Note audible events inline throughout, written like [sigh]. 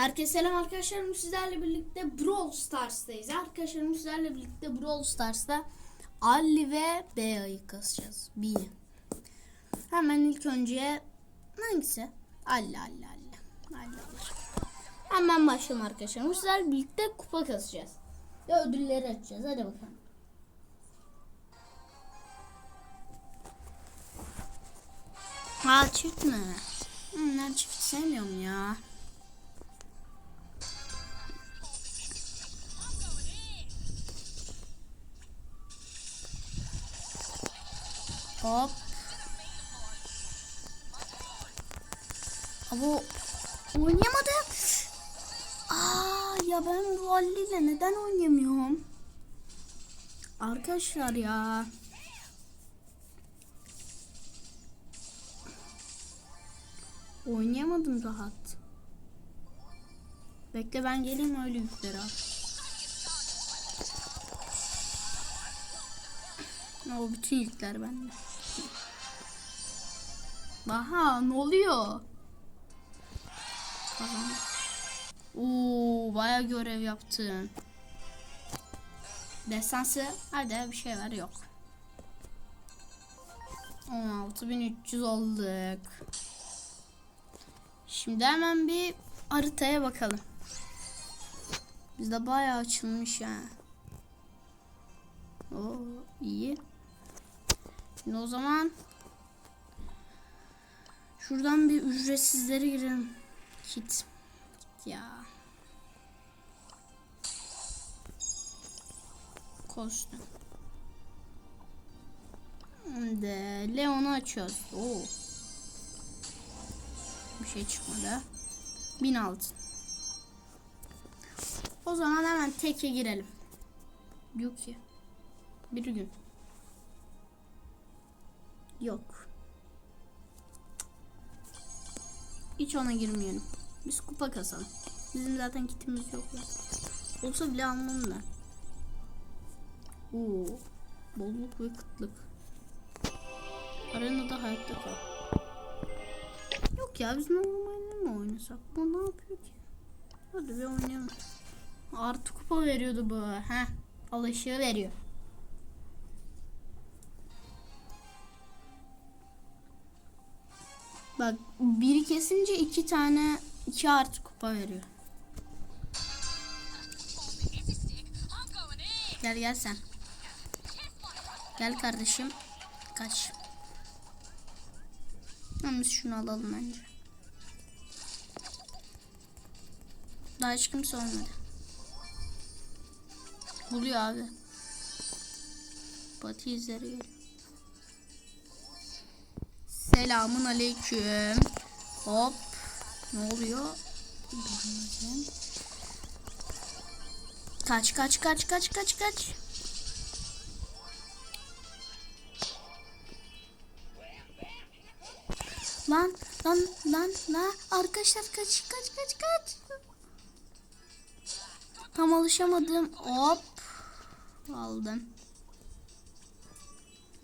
Herkese selam arkadaşlarım sizlerle birlikte Brawl Stars'tayız. Arkadaşlarım sizlerle birlikte Brawl Stars'ta Ali ve Bea'yı kasacağız. Bir. Hemen ilk önce hangisi? Ali Ali Ali. Ali. Hemen başlayalım arkadaşlarım. Sizlerle birlikte kupa kasacağız. Ve ödülleri açacağız. Hadi bakalım. Ha çift mi? Hmm, ben çift sevmiyorum ya. Hop. Ama oynayamadım. Aa ya ben bu haliyle neden oynayamıyorum? Arkadaşlar ya. Oynayamadım rahat. Bekle ben geleyim öyle yükleri al. O bütün yükler bende. Aha ne oluyor? Kazandım. Oo baya görev yaptım. Destansı hadi bir şey var yok. 16300 olduk. Şimdi hemen bir haritaya bakalım. Bizde bayağı açılmış ya. Oo iyi. Şimdi o zaman şuradan bir ücretsizlere girelim. Kit ya. Kostüm. Şimdi Leon'u açıyoruz. Oo. Bir şey çıkmadı. 1000 altın. O zaman hemen teke girelim. Yok ki. Bir gün. Yok. Hiç ona girmeyelim. Biz kupa kasalım. Bizim zaten kitimiz yok ya. Olsa bile almam da. Oo. Bolluk ve kıtlık. Arenada hayatta kal. Yok ya biz normalde mi oynasak? Bu ne yapıyor ki? Hadi bir oynayalım. Artı kupa veriyordu bu. Heh. Alışığı veriyor. Bak biri kesince iki tane iki artı kupa veriyor. Gel gel sen. Gel kardeşim. Kaç. Biz şunu alalım bence. Daha hiç kimse olmadı. Buluyor abi. Batı izleri geliyor. Selamun aleyküm. Hop. Ne oluyor? Kaç kaç kaç kaç kaç kaç. Lan lan lan lan arkadaşlar kaç kaç kaç kaç. Tam alışamadım. Hop. Aldım.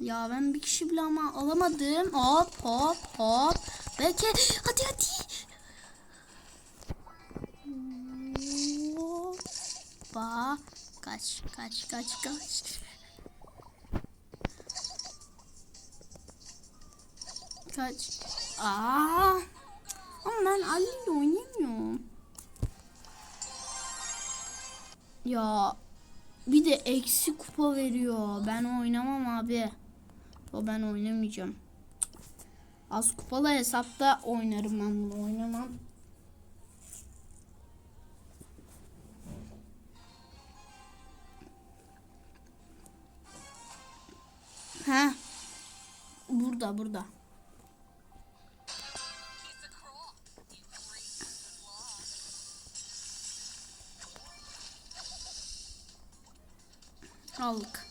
Ya ben bir kişi bile ama alamadım. Hop hop hop. Belki hadi hadi. Hoppa. Kaç kaç kaç kaç. Kaç. Aa. Ama ben Ali ile oynayamıyorum. Ya bir de eksi kupa veriyor. Ben oynamam abi. O ben oynamayacağım. Az kupalı hesapta oynarım ben bunu oynamam. Ha. Burada burada. Aldık.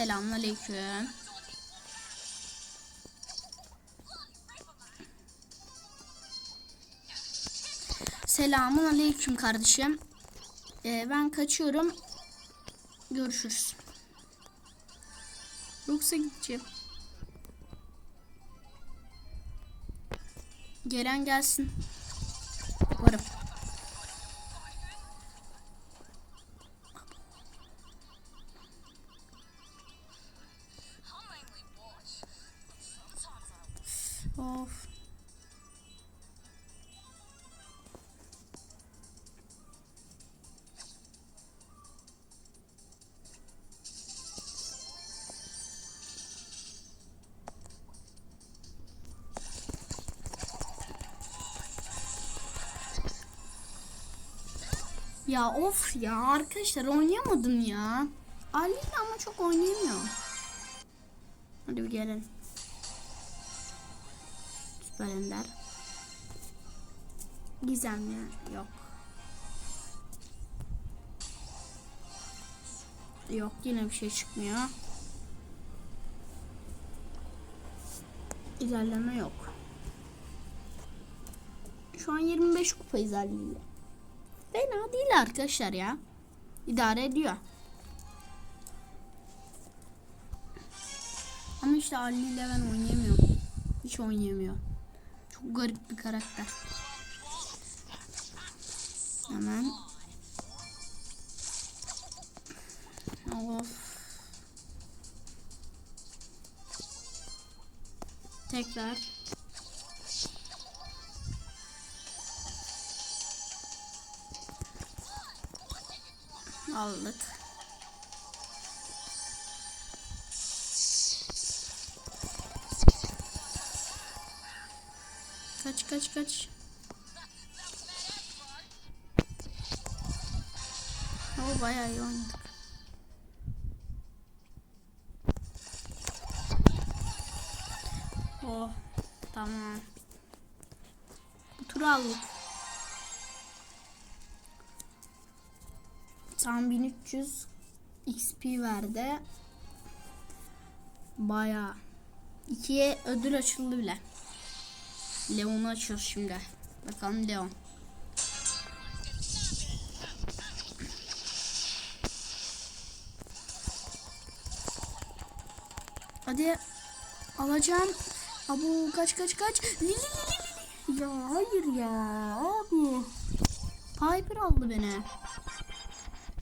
Selamünaleyküm. Selamun aleyküm kardeşim. Ee, ben kaçıyorum. Görüşürüz. Yoksa gideceğim. Gelen gelsin. Varım. Ya of ya arkadaşlar oynayamadım ya. Ali ama çok oynayamıyor. Hadi bir gelin. Süper Ender. Gizemli yok. Yok yine bir şey çıkmıyor. İlerleme yok. Şu an 25 kupayız Ali ile. Fena değil arkadaşlar ya. İdare ediyor. Ama işte Ali ile ben oynayamıyorum. Hiç oynayamıyor. Çok garip bir karakter. Hemen. Of. Tekrar. Aldık. Kaç kaç kaç. O bayağı iyi oynadık. Oh tamam. Bu turu aldık. Tam 1300 XP verdi. Bayağı. İkiye ödül açıldı bile. Leon'u açıyoruz şimdi. Bakalım Leon. Hadi alacağım. Abu kaç kaç kaç. Li, li, li, li, li. Ya hayır ya abi. Piper aldı beni.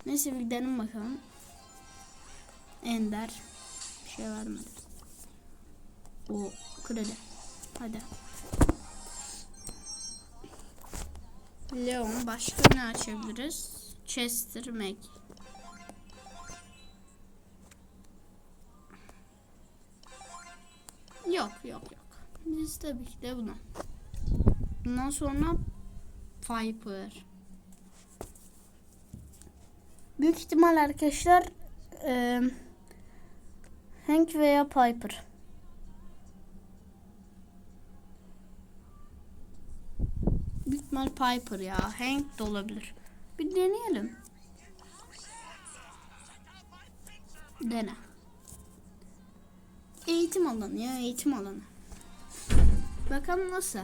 Neyse bir gidelim bakalım. Ender. Bir şey vermedi. O kredi. Hadi. Leon başka ne açabiliriz? Chester Meg. Yok yok yok. Biz tabii ki de bunu. Bundan sonra Viper. Büyük ihtimal arkadaşlar e, Hank veya Piper. Büyük ihtimal Piper ya. Hank de olabilir. Bir deneyelim. Dene. Eğitim alanı ya eğitim alanı. Bakalım nasıl.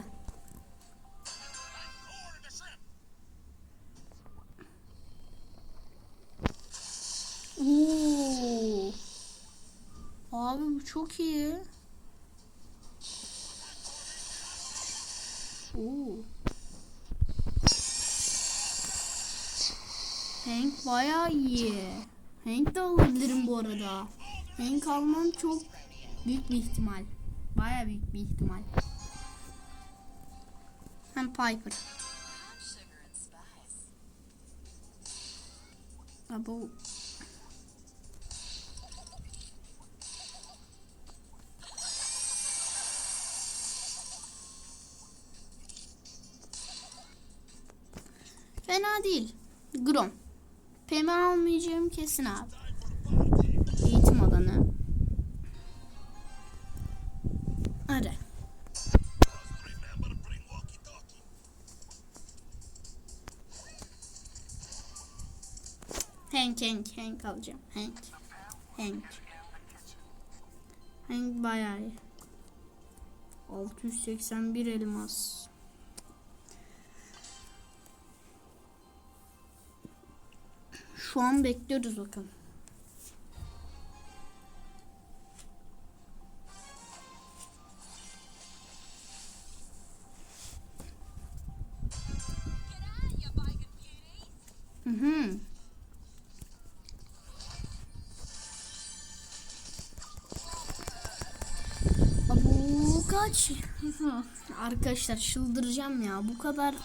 Çok iyi. Oo. Hank bayağı iyi. Hank de alabilirim bu arada. Hank almam çok büyük bir ihtimal. Bayağı büyük bir ihtimal. Hem Piper. Ha Fena değil. Grom. Pemi almayacağım kesin abi. Eğitim alanı. Ara. Hank, Hank, Hank alacağım. Hank. Hank. Hank bayağı iyi. 681 elmas. Şu an bekliyoruz bakın. Hı hı. Bu kaç? Arkadaşlar çıldıracağım ya. Bu kadar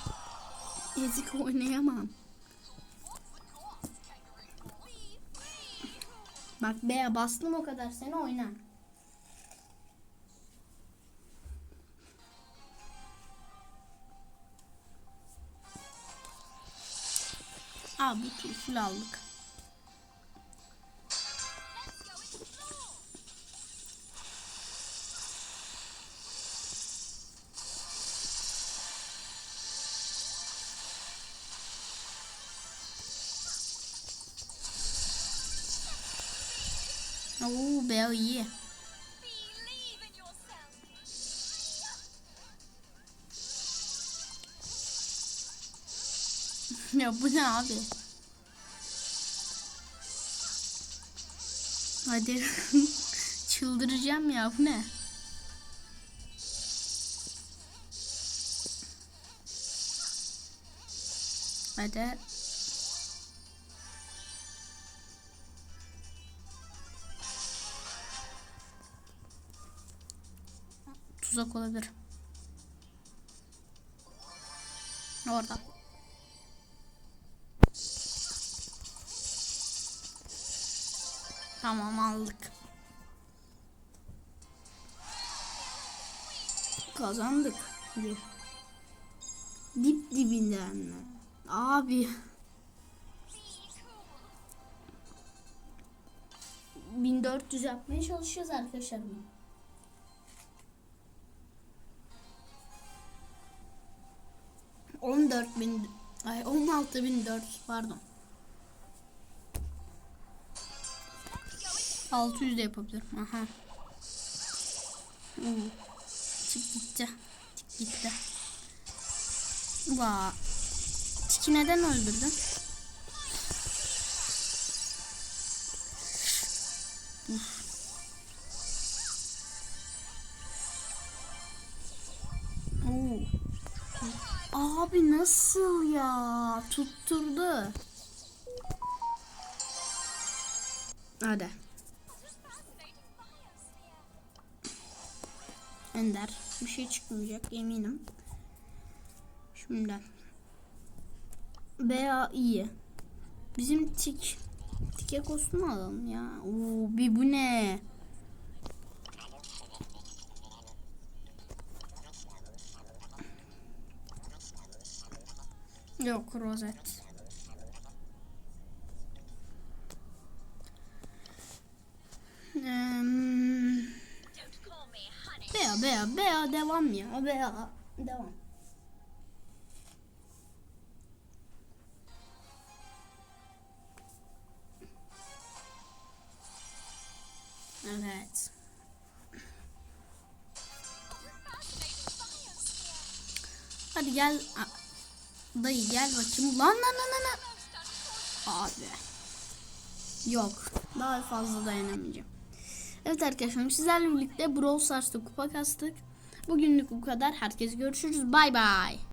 ezik oynayamam. Bak B'ye bastım o kadar seni oyna. Aa bu tur full aldık. Oo B iyi. Ya bu ne abi? Hadi. [laughs] Çıldıracağım ya bu ne? Hadi. Tuzak olabilir. Orada. Tamam aldık. Kazandık. Dip dibinden? Abi. Be cool. 1400 yapmaya çalışacağız arkadaşlar. Bunu. On dört bin, ay on altı bin dört pardon. 600 de yapabilirim. Aha. Oo. Çık gitti. Çık gitti. Va. Tiki neden öldürdün? Oo. Abi nasıl ya? Tutturdu. Hadi. Ender. Bir şey çıkmayacak eminim. Şimdi. Veya iyi. Bizim tik. Tike kostümü alalım ya. Oo, bir bu ne? Yok rozet. Honey. Bea bea bea devam ya bea devam. Evet. Hadi gel. Dayı gel bakayım. Lan lan lan, lan. Abi. Yok. Daha fazla dayanamayacağım. Evet arkadaşlar sizlerle birlikte Brawl Stars'ta kupa kastık. Bugünlük bu kadar. Herkes görüşürüz. Bay bay.